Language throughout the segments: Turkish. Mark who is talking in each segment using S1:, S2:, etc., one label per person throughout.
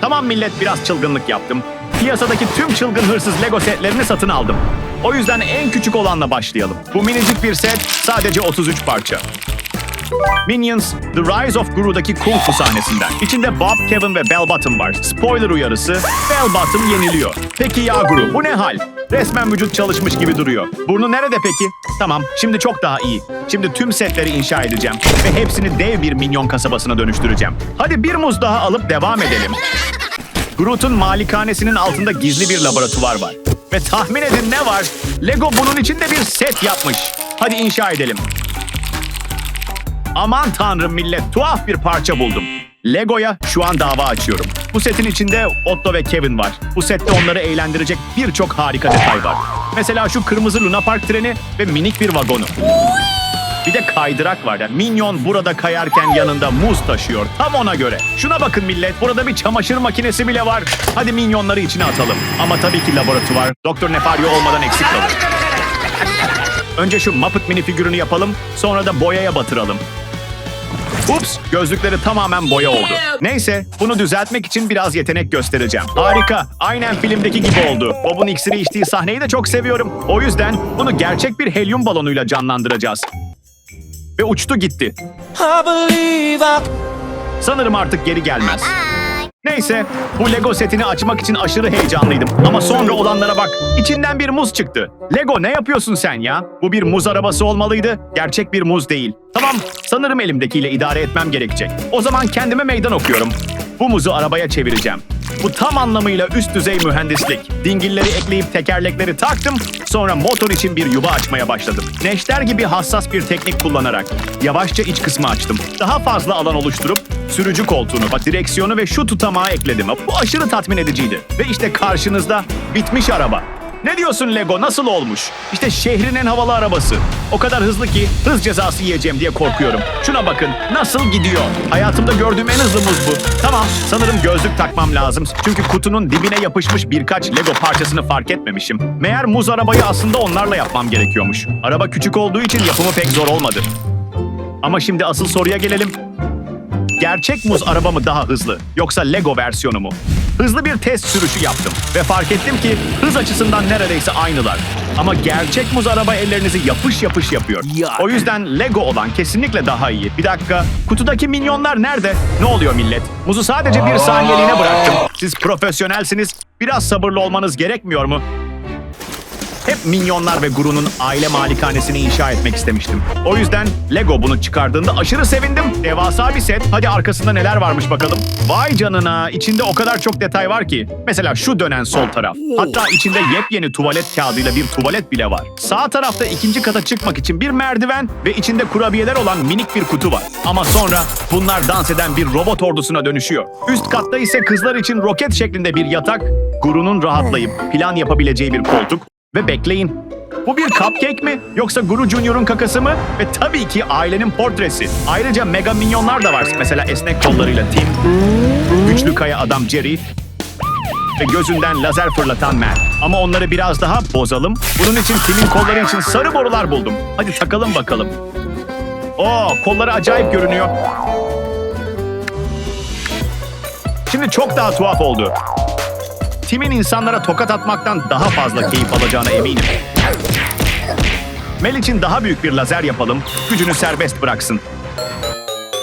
S1: Tamam millet biraz çılgınlık yaptım. Piyasadaki tüm çılgın hırsız Lego setlerini satın aldım. O yüzden en küçük olanla başlayalım. Bu minicik bir set sadece 33 parça. Minions, The Rise of Guru'daki Kung Fu sahnesinden. İçinde Bob, Kevin ve Bell Bottom var. Spoiler uyarısı, Bell Bottom yeniliyor. Peki ya Guru, bu ne hal? Resmen vücut çalışmış gibi duruyor. Burnu nerede peki? Tamam, şimdi çok daha iyi. Şimdi tüm setleri inşa edeceğim ve hepsini dev bir minyon kasabasına dönüştüreceğim. Hadi bir muz daha alıp devam edelim. Groot'un malikanesinin altında gizli bir laboratuvar var. Ve tahmin edin ne var? Lego bunun içinde bir set yapmış. Hadi inşa edelim. Aman tanrım millet tuhaf bir parça buldum. Lego'ya şu an dava açıyorum. Bu setin içinde Otto ve Kevin var. Bu sette onları eğlendirecek birçok harika detay var. Mesela şu kırmızı Luna Park treni ve minik bir vagonu. Bir de kaydırak var ya. Minyon burada kayarken yanında muz taşıyor. Tam ona göre. Şuna bakın millet. Burada bir çamaşır makinesi bile var. Hadi minyonları içine atalım. Ama tabii ki laboratuvar. Doktor Nefario olmadan eksik kalır. Önce şu Muppet mini figürünü yapalım. Sonra da boyaya batıralım. Ups, gözlükleri tamamen boya oldu. Neyse, bunu düzeltmek için biraz yetenek göstereceğim. Harika, aynen filmdeki gibi oldu. Bob'un iksiri içtiği sahneyi de çok seviyorum. O yüzden bunu gerçek bir helyum balonuyla canlandıracağız. Ve uçtu gitti. Sanırım artık geri gelmez. Neyse, bu Lego setini açmak için aşırı heyecanlıydım. Ama sonra olanlara bak, içinden bir muz çıktı. Lego ne yapıyorsun sen ya? Bu bir muz arabası olmalıydı, gerçek bir muz değil. Tamam, sanırım elimdekiyle idare etmem gerekecek. O zaman kendime meydan okuyorum. Bu muzu arabaya çevireceğim. Bu tam anlamıyla üst düzey mühendislik. Dingilleri ekleyip tekerlekleri taktım, sonra motor için bir yuva açmaya başladım. Neşter gibi hassas bir teknik kullanarak yavaşça iç kısmı açtım. Daha fazla alan oluşturup sürücü koltuğunu, direksiyonu ve şu tutamağı ekledim. Bu aşırı tatmin ediciydi. Ve işte karşınızda bitmiş araba. Ne diyorsun Lego nasıl olmuş? İşte şehrin en havalı arabası. O kadar hızlı ki hız cezası yiyeceğim diye korkuyorum. Şuna bakın nasıl gidiyor. Hayatımda gördüğüm en hızlı muz bu. Tamam sanırım gözlük takmam lazım. Çünkü kutunun dibine yapışmış birkaç Lego parçasını fark etmemişim. Meğer muz arabayı aslında onlarla yapmam gerekiyormuş. Araba küçük olduğu için yapımı pek zor olmadı. Ama şimdi asıl soruya gelelim. Gerçek muz araba mı daha hızlı yoksa Lego versiyonu mu? Hızlı bir test sürüşü yaptım ve fark ettim ki hız açısından neredeyse aynılar. Ama gerçek muz araba ellerinizi yapış yapış yapıyor.
S2: Ya.
S1: O yüzden Lego olan kesinlikle daha iyi. Bir dakika, kutudaki minyonlar nerede? Ne oluyor millet? Muzu sadece bir saniyeliğine bıraktım. Siz profesyonelsiniz. Biraz sabırlı olmanız gerekmiyor mu? Hep Minyonlar ve Guru'nun aile malikanesini inşa etmek istemiştim. O yüzden Lego bunu çıkardığında aşırı sevindim. Devasa bir set. Hadi arkasında neler varmış bakalım. Vay canına. içinde o kadar çok detay var ki. Mesela şu dönen sol taraf. Hatta içinde yepyeni tuvalet kağıdıyla bir tuvalet bile var. Sağ tarafta ikinci kata çıkmak için bir merdiven ve içinde kurabiyeler olan minik bir kutu var. Ama sonra bunlar dans eden bir robot ordusuna dönüşüyor. Üst katta ise kızlar için roket şeklinde bir yatak, Guru'nun rahatlayıp plan yapabileceği bir koltuk ve bekleyin. Bu bir cupcake mi? Yoksa Guru Junior'un kakası mı? Ve tabii ki ailenin portresi. Ayrıca mega minyonlar da var. Mesela esnek kollarıyla Tim, güçlü kaya adam Jerry ve gözünden lazer fırlatan Matt. Ama onları biraz daha bozalım. Bunun için Tim'in kolları için sarı borular buldum. Hadi takalım bakalım. Oo, kolları acayip görünüyor. Şimdi çok daha tuhaf oldu. Tim'in insanlara tokat atmaktan daha fazla keyif alacağına eminim. Mel için daha büyük bir lazer yapalım, gücünü serbest bıraksın.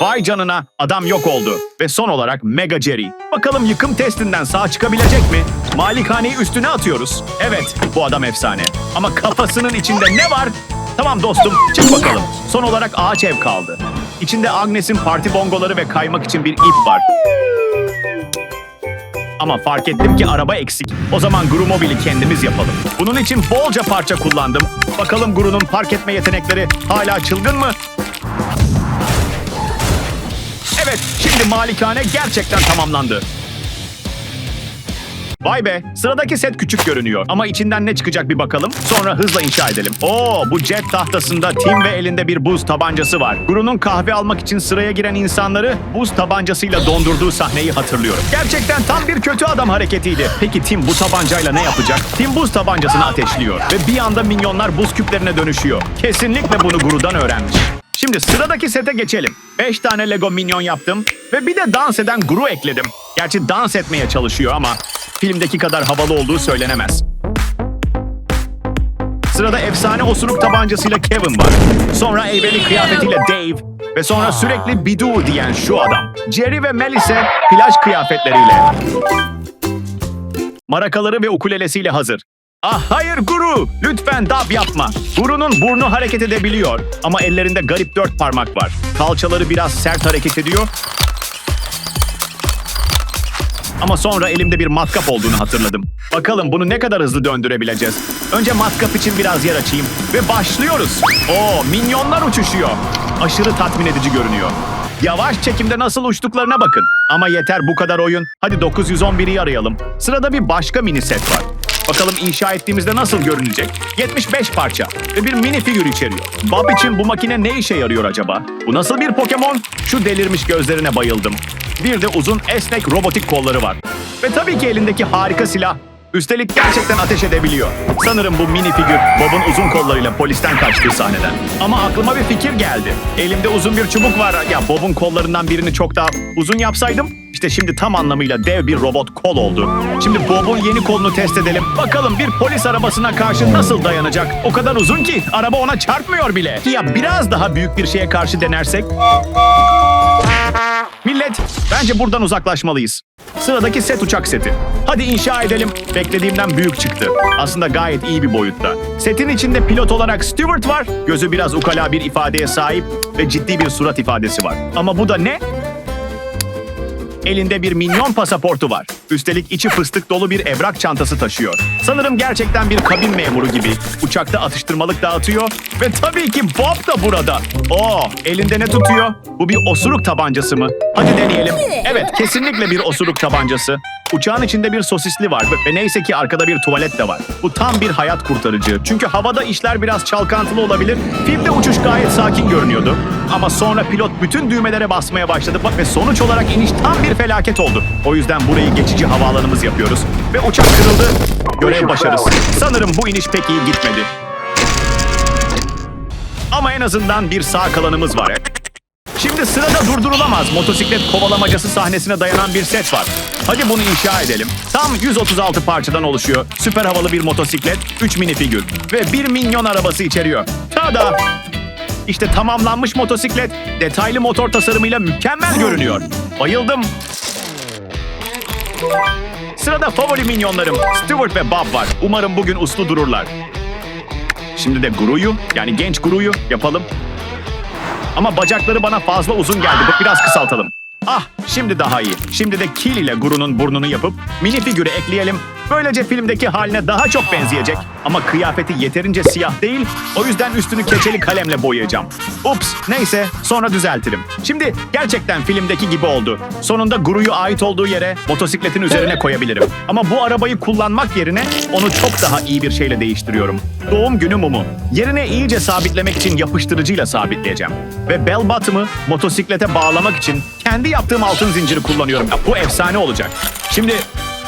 S1: Vay canına, adam yok oldu. Ve son olarak Mega Jerry. Bakalım yıkım testinden sağ çıkabilecek mi? Malikaneyi üstüne atıyoruz. Evet, bu adam efsane. Ama kafasının içinde ne var? Tamam dostum, çık bakalım. Son olarak ağaç ev kaldı. İçinde Agnes'in parti bongoları ve kaymak için bir ip var. Ama fark ettim ki araba eksik. O zaman Guru Mobile'i kendimiz yapalım. Bunun için bolca parça kullandım. Bakalım Guru'nun park etme yetenekleri hala çılgın mı? Evet, şimdi malikane gerçekten tamamlandı. Vay be, sıradaki set küçük görünüyor. Ama içinden ne çıkacak bir bakalım. Sonra hızla inşa edelim. Oo, bu jet tahtasında Tim ve elinde bir buz tabancası var. Guru'nun kahve almak için sıraya giren insanları buz tabancasıyla dondurduğu sahneyi hatırlıyorum. Gerçekten tam bir kötü adam hareketiydi. Peki Tim bu tabancayla ne yapacak? Tim buz tabancasını ateşliyor. Ve bir anda minyonlar buz küplerine dönüşüyor. Kesinlikle bunu Guru'dan öğrenmiş. Şimdi sıradaki sete geçelim. 5 tane Lego minyon yaptım ve bir de dans eden Guru ekledim. Gerçi dans etmeye çalışıyor ama filmdeki kadar havalı olduğu söylenemez. Sırada efsane osuruk tabancasıyla Kevin var. Sonra eğbeli kıyafetiyle Dave ve sonra sürekli bidu diyen şu adam. Jerry ve Mel ise plaj kıyafetleriyle. Marakaları ve ukulelesiyle hazır. Ah hayır Guru! Lütfen dab yapma. Guru'nun burnu hareket edebiliyor ama ellerinde garip dört parmak var. Kalçaları biraz sert hareket ediyor. Ama sonra elimde bir matkap olduğunu hatırladım. Bakalım bunu ne kadar hızlı döndürebileceğiz. Önce matkap için biraz yer açayım ve başlıyoruz. Oo, minyonlar uçuşuyor. Aşırı tatmin edici görünüyor. Yavaş çekimde nasıl uçtuklarına bakın. Ama yeter bu kadar oyun. Hadi 911'i arayalım. Sırada bir başka mini set var. Bakalım inşa ettiğimizde nasıl görünecek? 75 parça ve bir mini figür içeriyor. Bob için bu makine ne işe yarıyor acaba? Bu nasıl bir Pokemon? Şu delirmiş gözlerine bayıldım. Bir de uzun esnek robotik kolları var. Ve tabii ki elindeki harika silah. Üstelik gerçekten ateş edebiliyor. Sanırım bu mini figür Bob'un uzun kollarıyla polisten kaçtığı sahneden. Ama aklıma bir fikir geldi. Elimde uzun bir çubuk var. Ya Bob'un kollarından birini çok daha uzun yapsaydım işte şimdi tam anlamıyla dev bir robot kol oldu. Şimdi Bob'un yeni kolunu test edelim. Bakalım bir polis arabasına karşı nasıl dayanacak? O kadar uzun ki araba ona çarpmıyor bile. Ya biraz daha büyük bir şeye karşı denersek? Millet, bence buradan uzaklaşmalıyız. Sıradaki set uçak seti. Hadi inşa edelim. Beklediğimden büyük çıktı. Aslında gayet iyi bir boyutta. Setin içinde pilot olarak Stewart var. Gözü biraz ukala bir ifadeye sahip ve ciddi bir surat ifadesi var. Ama bu da ne? Elinde bir minyon pasaportu var. Üstelik içi fıstık dolu bir evrak çantası taşıyor. Sanırım gerçekten bir kabin memuru gibi. Uçakta atıştırmalık dağıtıyor. Ve tabii ki Bob da burada. Oo, elinde ne tutuyor? Bu bir osuruk tabancası mı? Hadi deneyelim. Evet, kesinlikle bir osuruk tabancası. Uçağın içinde bir sosisli var ve- neyse ki arkada bir tuvalet de var. Bu tam bir hayat kurtarıcı. Çünkü havada işler biraz çalkantılı olabilir. Filmde uçuş gayet sakin görünüyordu. Ama sonra pilot bütün düğmelere basmaya başladı ve sonuç olarak iniş tam bir felaket oldu. O yüzden burayı geçici havaalanımız yapıyoruz. Ve uçak kırıldı. Görev başarısı. Sanırım bu iniş pek iyi gitmedi. Ama en azından bir sağ kalanımız var. Şimdi sırada durdurulamaz motosiklet kovalamacası sahnesine dayanan bir set var. Hadi bunu inşa edelim. Tam 136 parçadan oluşuyor. Süper havalı bir motosiklet, 3 minifigür ve 1 minyon arabası içeriyor. Tada! İşte tamamlanmış motosiklet detaylı motor tasarımıyla mükemmel görünüyor. Bayıldım. Sırada favori minyonlarım Stuart ve Bob var. Umarım bugün uslu dururlar. Şimdi de Guru'yu yani genç Guru'yu yapalım. Ama bacakları bana fazla uzun geldi. Biraz kısaltalım. Ah şimdi daha iyi. Şimdi de Kill ile Guru'nun burnunu yapıp mini figürü ekleyelim. Böylece filmdeki haline daha çok benzeyecek. Ama kıyafeti yeterince siyah değil. O yüzden üstünü keçeli kalemle boyayacağım. Ups neyse sonra düzeltirim. Şimdi gerçekten filmdeki gibi oldu. Sonunda Guru'yu ait olduğu yere motosikletin üzerine koyabilirim. Ama bu arabayı kullanmak yerine onu çok daha iyi bir şeyle değiştiriyorum. Doğum günü mumu. Yerine iyice sabitlemek için yapıştırıcıyla sabitleyeceğim. Ve bell bottom'ı motosiklete bağlamak için kendi yaptığım altın zinciri kullanıyorum. Ya, bu efsane olacak. Şimdi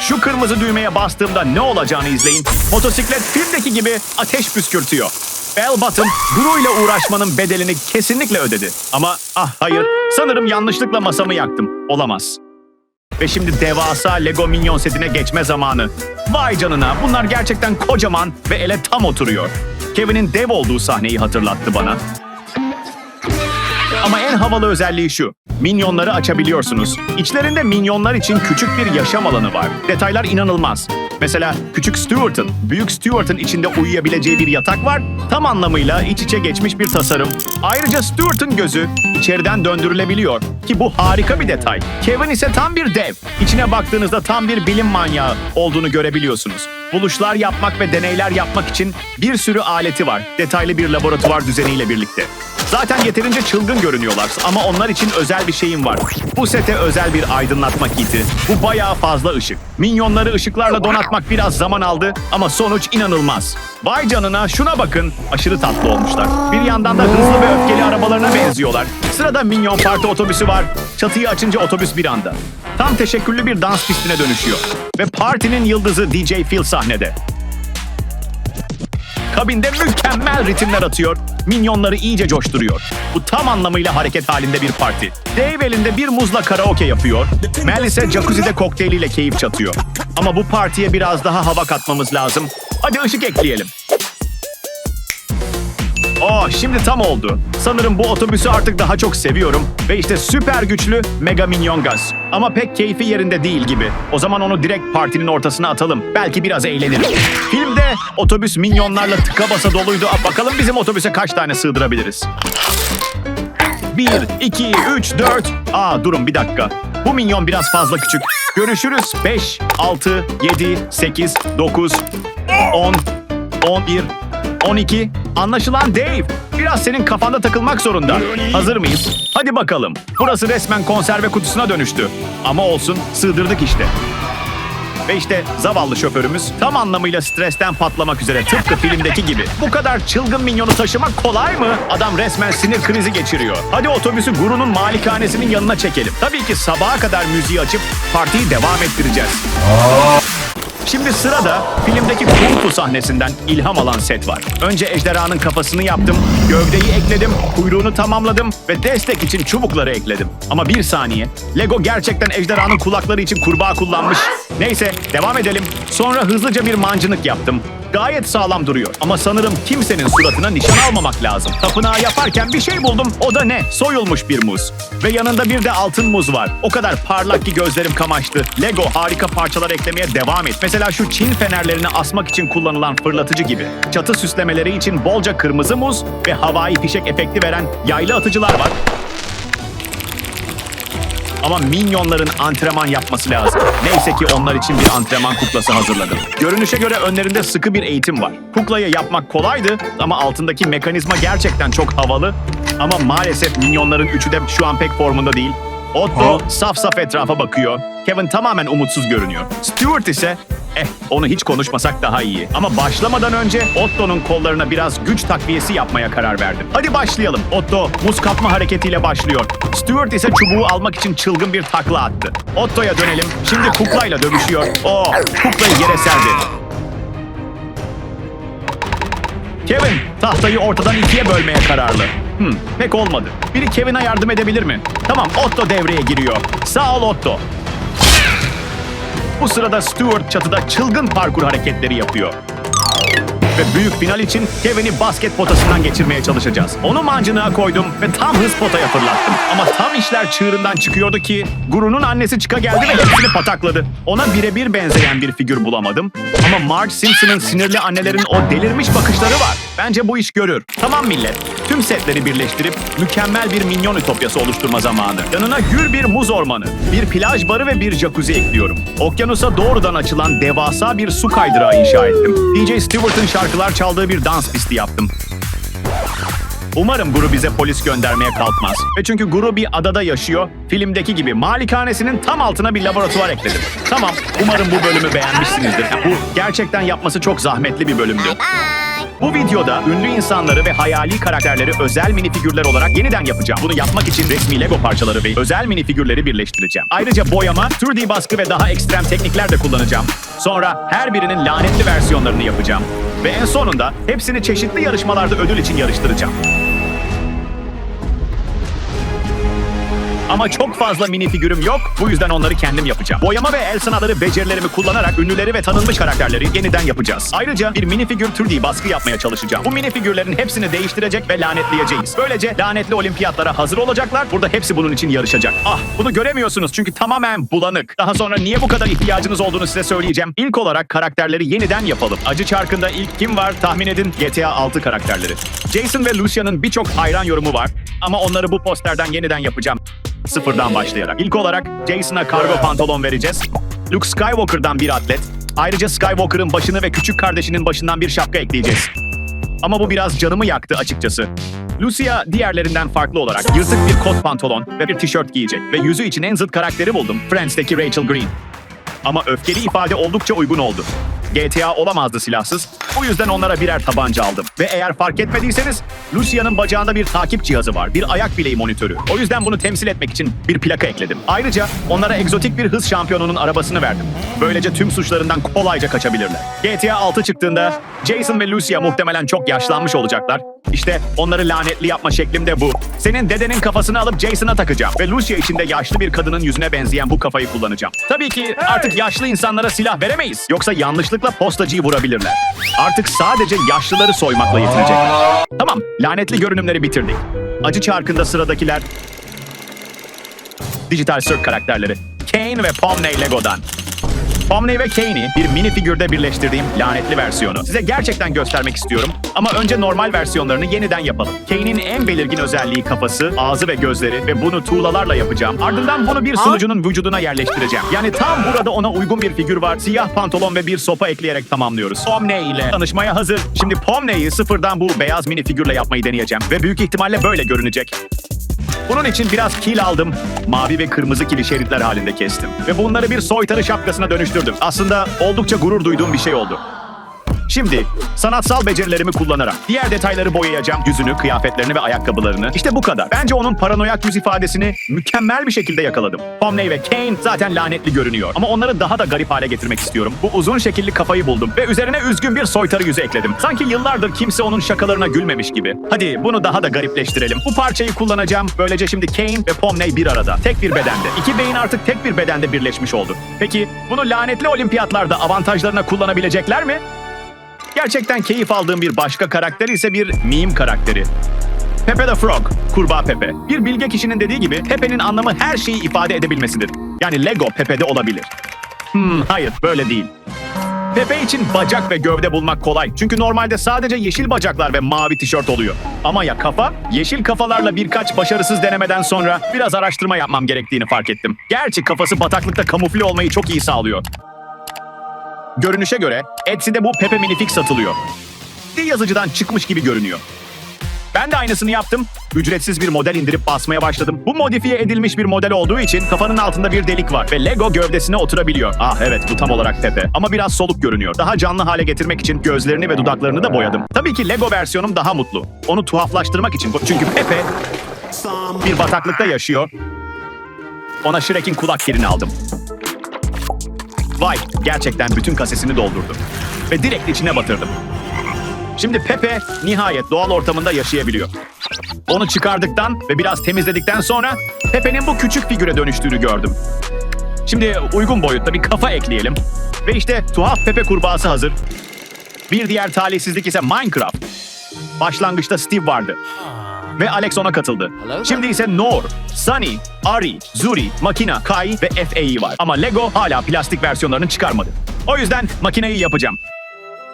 S1: şu kırmızı düğmeye bastığımda ne olacağını izleyin. Motosiklet filmdeki gibi ateş püskürtüyor. Bell bottom Guru ile uğraşmanın bedelini kesinlikle ödedi. Ama ah hayır sanırım yanlışlıkla masamı yaktım. Olamaz. Ve şimdi devasa Lego Minyon setine geçme zamanı. Vay canına bunlar gerçekten kocaman ve ele tam oturuyor. Kevin'in dev olduğu sahneyi hatırlattı bana. Ama en havalı özelliği şu. Minyonları açabiliyorsunuz. İçlerinde minyonlar için küçük bir yaşam alanı var. Detaylar inanılmaz. Mesela küçük Stuart'ın, büyük Stuart'ın içinde uyuyabileceği bir yatak var. Tam anlamıyla iç içe geçmiş bir tasarım. Ayrıca Stuart'ın gözü içeriden döndürülebiliyor. Ki bu harika bir detay. Kevin ise tam bir dev. İçine baktığınızda tam bir bilim manyağı olduğunu görebiliyorsunuz. Buluşlar yapmak ve deneyler yapmak için bir sürü aleti var. Detaylı bir laboratuvar düzeniyle birlikte. Zaten yeterince çılgın görünüyorlar ama onlar için özel bir şeyim var. Bu sete özel bir aydınlatma kiti. Bu bayağı fazla ışık. Minyonları ışıklarla donatmak biraz zaman aldı ama sonuç inanılmaz. Vay canına şuna bakın. Aşırı tatlı olmuşlar. Bir yandan da hızlı ve öfkeli arabalarına benziyorlar. Sırada Minyon Parti otobüsü var. Çatıyı açınca otobüs bir anda. Tam teşekküllü bir dans pistine dönüşüyor. Ve partinin yıldızı DJ Phil sahnede. Akabinde mükemmel ritimler atıyor. Minyonları iyice coşturuyor. Bu tam anlamıyla hareket halinde bir parti. Dave elinde bir muzla karaoke yapıyor. Mel ise jacuzzi'de kokteyliyle keyif çatıyor. Ama bu partiye biraz daha hava katmamız lazım. Hadi ışık ekleyelim. Oh şimdi tam oldu. Sanırım bu otobüsü artık daha çok seviyorum. Ve işte süper güçlü Mega Minyon Gaz. Ama pek keyfi yerinde değil gibi. O zaman onu direkt partinin ortasına atalım. Belki biraz eğlenirim. Filmde otobüs minyonlarla tıka basa doluydu. Bakalım bizim otobüse kaç tane sığdırabiliriz. 1, 2, 3, 4. Aa durun bir dakika. Bu minyon biraz fazla küçük. Görüşürüz. 5, 6, 7, 8, 9, 10, 11, 12. Anlaşılan Dave. Biraz senin kafanda takılmak zorunda. Hazır mıyız? Hadi bakalım. Burası resmen konserve kutusuna dönüştü. Ama olsun sığdırdık işte. Ve işte zavallı şoförümüz tam anlamıyla stresten patlamak üzere tıpkı filmdeki gibi. Bu kadar çılgın minyonu taşımak kolay mı? Adam resmen sinir krizi geçiriyor. Hadi otobüsü Guru'nun malikanesinin yanına çekelim. Tabii ki sabaha kadar müziği açıp partiyi devam ettireceğiz. Şimdi sırada filmdeki Fu sahnesinden ilham alan set var. Önce ejderhanın kafasını yaptım, gövdeyi ekledim, kuyruğunu tamamladım ve destek için çubukları ekledim. Ama bir saniye, Lego gerçekten ejderhanın kulakları için kurbağa kullanmış. Neyse, devam edelim. Sonra hızlıca bir mancınık yaptım. Gayet sağlam duruyor ama sanırım kimsenin suratına nişan almamak lazım. Tapınağı yaparken bir şey buldum. O da ne? Soyulmuş bir muz. Ve yanında bir de altın muz var. O kadar parlak ki gözlerim kamaştı. Lego harika parçalar eklemeye devam et. Mesela şu Çin fenerlerini asmak için kullanılan fırlatıcı gibi. Çatı süslemeleri için bolca kırmızı muz ve havai fişek efekti veren yaylı atıcılar var. Ama minyonların antrenman yapması lazım. Neyse ki onlar için bir antrenman kuklası hazırladım. Görünüşe göre önlerinde sıkı bir eğitim var. Kuklayı yapmak kolaydı ama altındaki mekanizma gerçekten çok havalı. Ama maalesef minyonların üçü de şu an pek formunda değil. Otto saf saf etrafa bakıyor. Kevin tamamen umutsuz görünüyor. Stuart ise eh onu hiç konuşmasak daha iyi. Ama başlamadan önce Otto'nun kollarına biraz güç takviyesi yapmaya karar verdim. Hadi başlayalım. Otto muz kapma hareketiyle başlıyor. Stuart ise çubuğu almak için çılgın bir takla attı. Otto'ya dönelim. Şimdi kuklayla dövüşüyor. Oh kuklayı yere serdi. Kevin tahtayı ortadan ikiye bölmeye kararlı. Hmm, pek olmadı. Biri Kevin'e yardım edebilir mi? Tamam, Otto devreye giriyor. Sağ ol Otto. Bu sırada Stuart çatıda çılgın parkur hareketleri yapıyor. Ve büyük final için Kevin'i basket potasından geçirmeye çalışacağız. Onu mancınığa koydum ve tam hız potaya fırlattım. Ama tam işler çığırından çıkıyordu ki Guru'nun annesi çıka geldi ve hepsini patakladı. Ona birebir benzeyen bir figür bulamadım. Ama Marge Simpson'ın sinirli annelerin o delirmiş bakışları var. Bence bu iş görür. Tamam millet. Tüm setleri birleştirip mükemmel bir minyon ütopyası oluşturma zamanı. Yanına gür bir muz ormanı, bir plaj barı ve bir jacuzzi ekliyorum. Okyanusa doğrudan açılan devasa bir su kaydırağı inşa ettim. DJ Stewart'ın şarkılar çaldığı bir dans pisti yaptım. Umarım Guru bize polis göndermeye kalkmaz. Ve çünkü Guru bir adada yaşıyor, filmdeki gibi malikanesinin tam altına bir laboratuvar ekledim. Tamam, umarım bu bölümü beğenmişsinizdir. Bu gerçekten yapması çok zahmetli bir bölümdü. Bu videoda ünlü insanları ve hayali karakterleri özel minifigürler olarak yeniden yapacağım. Bunu yapmak için resmi Lego parçaları ve özel minifigürleri birleştireceğim. Ayrıca boyama, 3D baskı ve daha ekstrem teknikler de kullanacağım. Sonra her birinin lanetli versiyonlarını yapacağım. Ve en sonunda hepsini çeşitli yarışmalarda ödül için yarıştıracağım. Ama çok fazla mini figürüm yok. Bu yüzden onları kendim yapacağım. Boyama ve el sanatları becerilerimi kullanarak ünlüleri ve tanınmış karakterleri yeniden yapacağız. Ayrıca bir mini figür 3D baskı yapmaya çalışacağım. Bu mini figürlerin hepsini değiştirecek ve lanetleyeceğiz. Böylece lanetli olimpiyatlara hazır olacaklar. Burada hepsi bunun için yarışacak. Ah bunu göremiyorsunuz çünkü tamamen bulanık. Daha sonra niye bu kadar ihtiyacınız olduğunu size söyleyeceğim. İlk olarak karakterleri yeniden yapalım. Acı çarkında ilk kim var tahmin edin GTA 6 karakterleri. Jason ve Lucia'nın birçok hayran yorumu var. Ama onları bu posterden yeniden yapacağım. Sıfırdan başlayarak. İlk olarak Jason'a kargo pantolon vereceğiz. Luke Skywalker'dan bir atlet. Ayrıca Skywalker'ın başını ve küçük kardeşinin başından bir şapka ekleyeceğiz. Ama bu biraz canımı yaktı açıkçası. Lucia diğerlerinden farklı olarak yırtık bir kot pantolon ve bir tişört giyecek. Ve yüzü için en zıt karakteri buldum. Friends'teki Rachel Green. Ama öfkeli ifade oldukça uygun oldu. GTA olamazdı silahsız. Bu yüzden onlara birer tabanca aldım. Ve eğer fark etmediyseniz Lucia'nın bacağında bir takip cihazı var. Bir ayak bileği monitörü. O yüzden bunu temsil etmek için bir plaka ekledim. Ayrıca onlara egzotik bir hız şampiyonunun arabasını verdim. Böylece tüm suçlarından kolayca kaçabilirler. GTA 6 çıktığında Jason ve Lucia muhtemelen çok yaşlanmış olacaklar. İşte onları lanetli yapma şeklim de bu. Senin dedenin kafasını alıp Jason'a takacağım. Ve Lucia içinde yaşlı bir kadının yüzüne benzeyen bu kafayı kullanacağım. Tabii ki artık yaşlı insanlara silah veremeyiz. Yoksa yanlışlıkla postacıyı vurabilirler. Artık sadece yaşlıları soymakla yetinecekler. Tamam, lanetli görünümleri bitirdik. Acı çarkında sıradakiler... Dijital Cirque karakterleri. Kane ve Pomney Lego'dan. Pomney ve Kane'i bir mini figürde birleştirdiğim lanetli versiyonu. Size gerçekten göstermek istiyorum ama önce normal versiyonlarını yeniden yapalım. Kane'in en belirgin özelliği kafası, ağzı ve gözleri ve bunu tuğlalarla yapacağım. Ardından bunu bir sunucunun vücuduna yerleştireceğim. Yani tam burada ona uygun bir figür var. Siyah pantolon ve bir sopa ekleyerek tamamlıyoruz. Pomney ile tanışmaya hazır. Şimdi Pomney'i sıfırdan bu beyaz mini figürle yapmayı deneyeceğim ve büyük ihtimalle böyle görünecek. Bunun için biraz kil aldım. Mavi ve kırmızı kili şeritler halinde kestim. Ve bunları bir soytarı şapkasına dönüştürdüm. Aslında oldukça gurur duyduğum bir şey oldu. Şimdi sanatsal becerilerimi kullanarak diğer detayları boyayacağım. Yüzünü, kıyafetlerini ve ayakkabılarını. İşte bu kadar. Bence onun paranoyak yüz ifadesini mükemmel bir şekilde yakaladım. Pomney ve Kane zaten lanetli görünüyor. Ama onları daha da garip hale getirmek istiyorum. Bu uzun şekilli kafayı buldum ve üzerine üzgün bir soytarı yüzü ekledim. Sanki yıllardır kimse onun şakalarına gülmemiş gibi. Hadi bunu daha da garipleştirelim. Bu parçayı kullanacağım. Böylece şimdi Kane ve Pomney bir arada. Tek bir bedende. İki beyin artık tek bir bedende birleşmiş oldu. Peki bunu lanetli olimpiyatlarda avantajlarına kullanabilecekler mi? Gerçekten keyif aldığım bir başka karakter ise bir meme karakteri. Pepe the Frog, kurbağa Pepe. Bir bilge kişinin dediği gibi Pepe'nin anlamı her şeyi ifade edebilmesidir. Yani Lego Pepe'de olabilir. Hmm, hayır böyle değil. Pepe için bacak ve gövde bulmak kolay. Çünkü normalde sadece yeşil bacaklar ve mavi tişört oluyor. Ama ya kafa? Yeşil kafalarla birkaç başarısız denemeden sonra biraz araştırma yapmam gerektiğini fark ettim. Gerçi kafası bataklıkta kamufle olmayı çok iyi sağlıyor. Görünüşe göre Etsy'de bu Pepe Minifix satılıyor. Bir yazıcıdan çıkmış gibi görünüyor. Ben de aynısını yaptım. Ücretsiz bir model indirip basmaya başladım. Bu modifiye edilmiş bir model olduğu için kafanın altında bir delik var ve Lego gövdesine oturabiliyor. Ah evet bu tam olarak Pepe ama biraz soluk görünüyor. Daha canlı hale getirmek için gözlerini ve dudaklarını da boyadım. Tabii ki Lego versiyonum daha mutlu. Onu tuhaflaştırmak için çünkü Pepe bir bataklıkta yaşıyor. Ona Shrek'in kulak kirini aldım. Vay, gerçekten bütün kasesini doldurdum. Ve direkt içine batırdım. Şimdi Pepe nihayet doğal ortamında yaşayabiliyor. Onu çıkardıktan ve biraz temizledikten sonra Pepe'nin bu küçük figüre dönüştüğünü gördüm. Şimdi uygun boyutta bir kafa ekleyelim. Ve işte tuhaf Pepe kurbağası hazır. Bir diğer talihsizlik ise Minecraft. Başlangıçta Steve vardı. Ve Alex ona katıldı. Şimdi ise Nor, Sunny, Ari, Zuri, Makina, Kai ve FA'yı var. Ama Lego hala plastik versiyonlarını çıkarmadı. O yüzden makineyi yapacağım.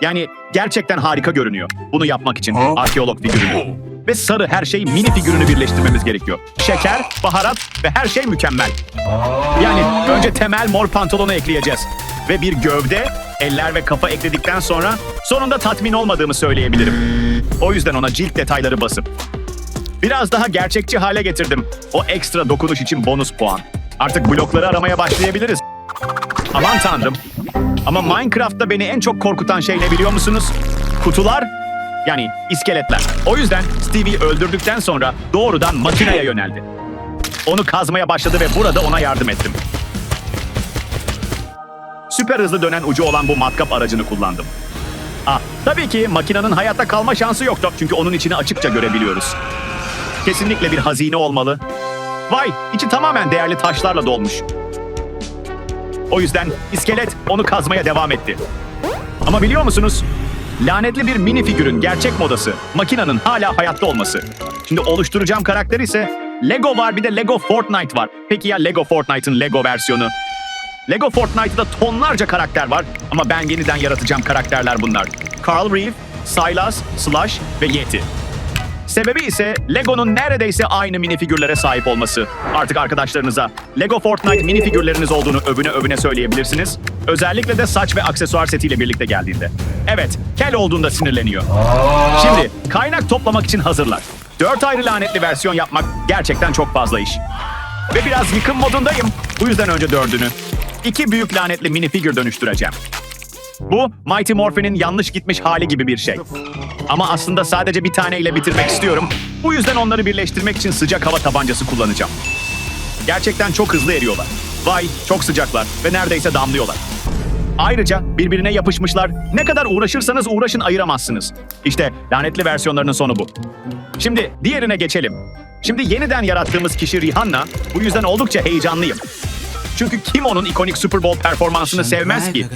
S1: Yani gerçekten harika görünüyor. Bunu yapmak için arkeolog figürünü. Ve sarı her şey mini figürünü birleştirmemiz gerekiyor. Şeker, baharat ve her şey mükemmel. Yani önce temel mor pantolonu ekleyeceğiz. Ve bir gövde, eller ve kafa ekledikten sonra sonunda tatmin olmadığımı söyleyebilirim. O yüzden ona cilt detayları basıp Biraz daha gerçekçi hale getirdim. O ekstra dokunuş için bonus puan. Artık blokları aramaya başlayabiliriz. Aman tanrım. Ama Minecraft'ta beni en çok korkutan şey ne biliyor musunuz? Kutular, yani iskeletler. O yüzden Stevie'yi öldürdükten sonra doğrudan makineye yöneldi. Onu kazmaya başladı ve burada ona yardım ettim. Süper hızlı dönen ucu olan bu matkap aracını kullandım. Ah, tabii ki makinenin hayatta kalma şansı yoktu çünkü onun içini açıkça görebiliyoruz. Kesinlikle bir hazine olmalı. Vay, içi tamamen değerli taşlarla dolmuş. O yüzden iskelet onu kazmaya devam etti. Ama biliyor musunuz? Lanetli bir mini figürün gerçek modası, makinenin hala hayatta olması. Şimdi oluşturacağım karakter ise Lego var bir de Lego Fortnite var. Peki ya Lego Fortnite'ın Lego versiyonu? Lego Fortnite'da tonlarca karakter var ama ben yeniden yaratacağım karakterler bunlar. Carl Reeve, Silas, Slash ve Yeti. Sebebi ise Lego'nun neredeyse aynı minifigürlere sahip olması. Artık arkadaşlarınıza Lego Fortnite minifigürleriniz olduğunu övüne övüne söyleyebilirsiniz. Özellikle de saç ve aksesuar setiyle birlikte geldiğinde. Evet, kel olduğunda sinirleniyor. Şimdi kaynak toplamak için hazırlar. Dört ayrı lanetli versiyon yapmak gerçekten çok fazla iş. Ve biraz yıkım modundayım. Bu yüzden önce dördünü. iki büyük lanetli minifigür dönüştüreceğim. Bu Mighty Morphin'in yanlış gitmiş hali gibi bir şey. Ama aslında sadece bir taneyle bitirmek istiyorum. Bu yüzden onları birleştirmek için sıcak hava tabancası kullanacağım. Gerçekten çok hızlı eriyorlar. Vay çok sıcaklar ve neredeyse damlıyorlar. Ayrıca birbirine yapışmışlar. Ne kadar uğraşırsanız uğraşın ayıramazsınız. İşte lanetli versiyonlarının sonu bu. Şimdi diğerine geçelim. Şimdi yeniden yarattığımız kişi Rihanna. Bu yüzden oldukça heyecanlıyım. Çünkü kim onun ikonik Super Bowl performansını sevmez ki?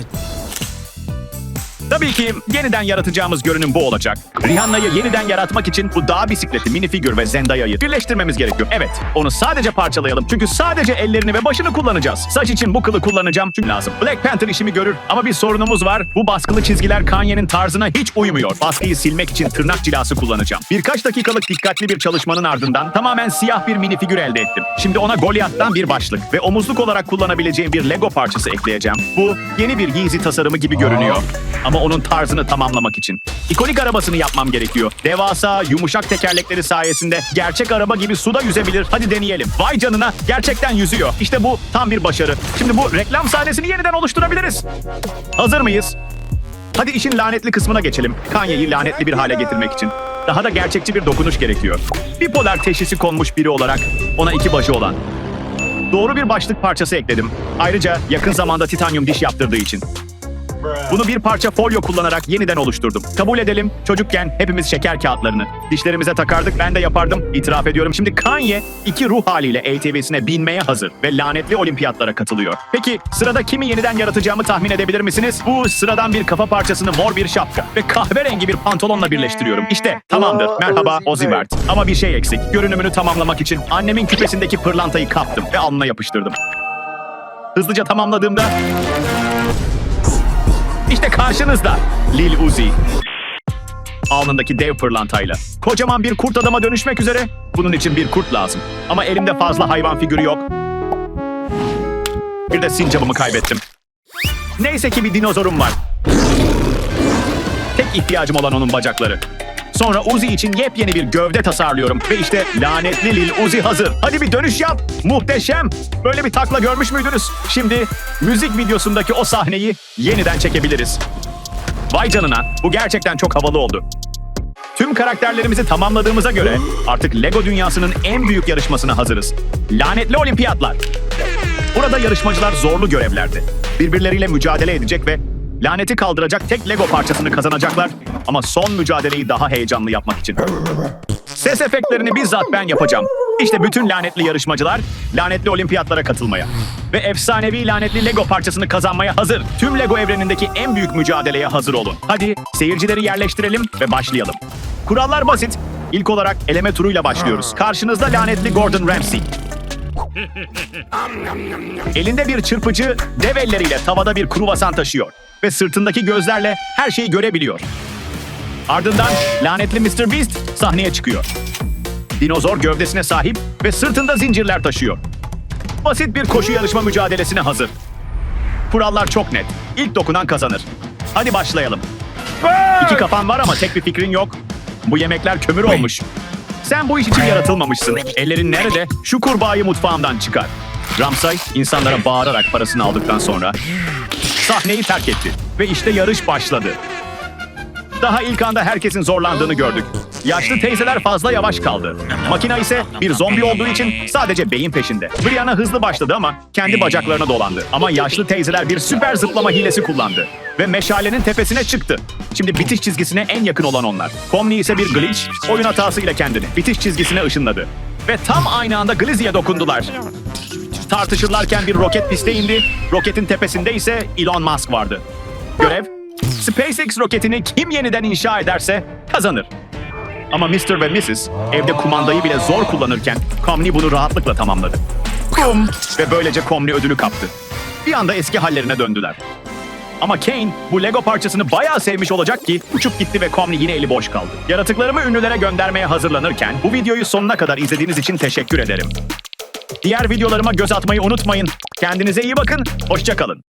S1: Tabii ki yeniden yaratacağımız görünüm bu olacak. Rihanna'yı yeniden yaratmak için bu dağ bisikleti, minifigür ve Zendaya'yı birleştirmemiz gerekiyor. Evet, onu sadece parçalayalım. Çünkü sadece ellerini ve başını kullanacağız. Saç için bu kılı kullanacağım çünkü lazım. Black Panther işimi görür ama bir sorunumuz var. Bu baskılı çizgiler Kanye'nin tarzına hiç uymuyor. Baskıyı silmek için tırnak cilası kullanacağım. Birkaç dakikalık dikkatli bir çalışmanın ardından tamamen siyah bir minifigür elde ettim. Şimdi ona Goliath'tan bir başlık ve omuzluk olarak kullanabileceğim bir Lego parçası ekleyeceğim. Bu yeni bir Yeezy tasarımı gibi görünüyor. Ama onun tarzını tamamlamak için. İkonik arabasını yapmam gerekiyor. Devasa, yumuşak tekerlekleri sayesinde gerçek araba gibi suda yüzebilir. Hadi deneyelim. Vay canına gerçekten yüzüyor. İşte bu tam bir başarı. Şimdi bu reklam sahnesini yeniden oluşturabiliriz. Hazır mıyız? Hadi işin lanetli kısmına geçelim. Kanye'yi lanetli bir hale getirmek için. Daha da gerçekçi bir dokunuş gerekiyor. Bipolar teşhisi konmuş biri olarak ona iki başı olan. Doğru bir başlık parçası ekledim. Ayrıca yakın zamanda titanyum diş yaptırdığı için. Bunu bir parça folyo kullanarak yeniden oluşturdum. Kabul edelim, çocukken hepimiz şeker kağıtlarını dişlerimize takardık, ben de yapardım. İtiraf ediyorum. Şimdi Kanye iki ruh haliyle ATV'sine binmeye hazır ve lanetli olimpiyatlara katılıyor. Peki sırada kimi yeniden yaratacağımı tahmin edebilir misiniz? Bu sıradan bir kafa parçasını mor bir şapka ve kahverengi bir pantolonla birleştiriyorum. İşte tamamdır. Merhaba Ozibert. Ama bir şey eksik. Görünümünü tamamlamak için annemin küpesindeki pırlantayı kaptım ve alnına yapıştırdım. Hızlıca tamamladığımda işte karşınızda Lil Uzi. Alnındaki dev pırlantayla. Kocaman bir kurt adama dönüşmek üzere. Bunun için bir kurt lazım. Ama elimde fazla hayvan figürü yok. Bir de sincabımı kaybettim. Neyse ki bir dinozorum var. Tek ihtiyacım olan onun bacakları. Sonra Uzi için yepyeni bir gövde tasarlıyorum. Ve işte lanetli Lil Uzi hazır. Hadi bir dönüş yap. Muhteşem. Böyle bir takla görmüş müydünüz? Şimdi müzik videosundaki o sahneyi yeniden çekebiliriz. Vay canına. Bu gerçekten çok havalı oldu. Tüm karakterlerimizi tamamladığımıza göre artık Lego dünyasının en büyük yarışmasına hazırız. Lanetli olimpiyatlar. Burada yarışmacılar zorlu görevlerde. Birbirleriyle mücadele edecek ve laneti kaldıracak tek Lego parçasını kazanacaklar. Ama son mücadeleyi daha heyecanlı yapmak için. Ses efektlerini bizzat ben yapacağım. İşte bütün lanetli yarışmacılar lanetli olimpiyatlara katılmaya ve efsanevi lanetli Lego parçasını kazanmaya hazır. Tüm Lego evrenindeki en büyük mücadeleye hazır olun. Hadi seyircileri yerleştirelim ve başlayalım. Kurallar basit. İlk olarak eleme turuyla başlıyoruz. Karşınızda lanetli Gordon Ramsay. Elinde bir çırpıcı, dev elleriyle tavada bir kruvasan taşıyor ve sırtındaki gözlerle her şeyi görebiliyor. Ardından lanetli Mr. Beast sahneye çıkıyor. Dinozor gövdesine sahip ve sırtında zincirler taşıyor. Basit bir koşu yarışma mücadelesine hazır. Kurallar çok net. İlk dokunan kazanır. Hadi başlayalım. İki kafan var ama tek bir fikrin yok. Bu yemekler kömür olmuş. Sen bu iş için yaratılmamışsın. Ellerin nerede? Şu kurbağayı mutfağımdan çıkar. Ramsay insanlara bağırarak parasını aldıktan sonra sahneyi terk etti. Ve işte yarış başladı. Daha ilk anda herkesin zorlandığını gördük. Yaşlı teyzeler fazla yavaş kaldı. Makina ise bir zombi olduğu için sadece beyin peşinde. Brianna hızlı başladı ama kendi bacaklarına dolandı. Ama yaşlı teyzeler bir süper zıplama hilesi kullandı. Ve meşalenin tepesine çıktı. Şimdi bitiş çizgisine en yakın olan onlar. Comni ise bir glitch, oyun hatasıyla kendini bitiş çizgisine ışınladı. Ve tam aynı anda Glizzy'ye dokundular. Tartışırlarken bir roket piste indi. Roketin tepesinde ise Elon Musk vardı. Görev, SpaceX roketini kim yeniden inşa ederse kazanır. Ama Mr. ve Mrs. evde kumandayı bile zor kullanırken Comni bunu rahatlıkla tamamladı. Kum! Ve böylece Comni ödülü kaptı. Bir anda eski hallerine döndüler. Ama Kane bu Lego parçasını bayağı sevmiş olacak ki uçup gitti ve Comni yine eli boş kaldı. Yaratıklarımı ünlülere göndermeye hazırlanırken bu videoyu sonuna kadar izlediğiniz için teşekkür ederim. Diğer videolarıma göz atmayı unutmayın. Kendinize iyi bakın, hoşçakalın.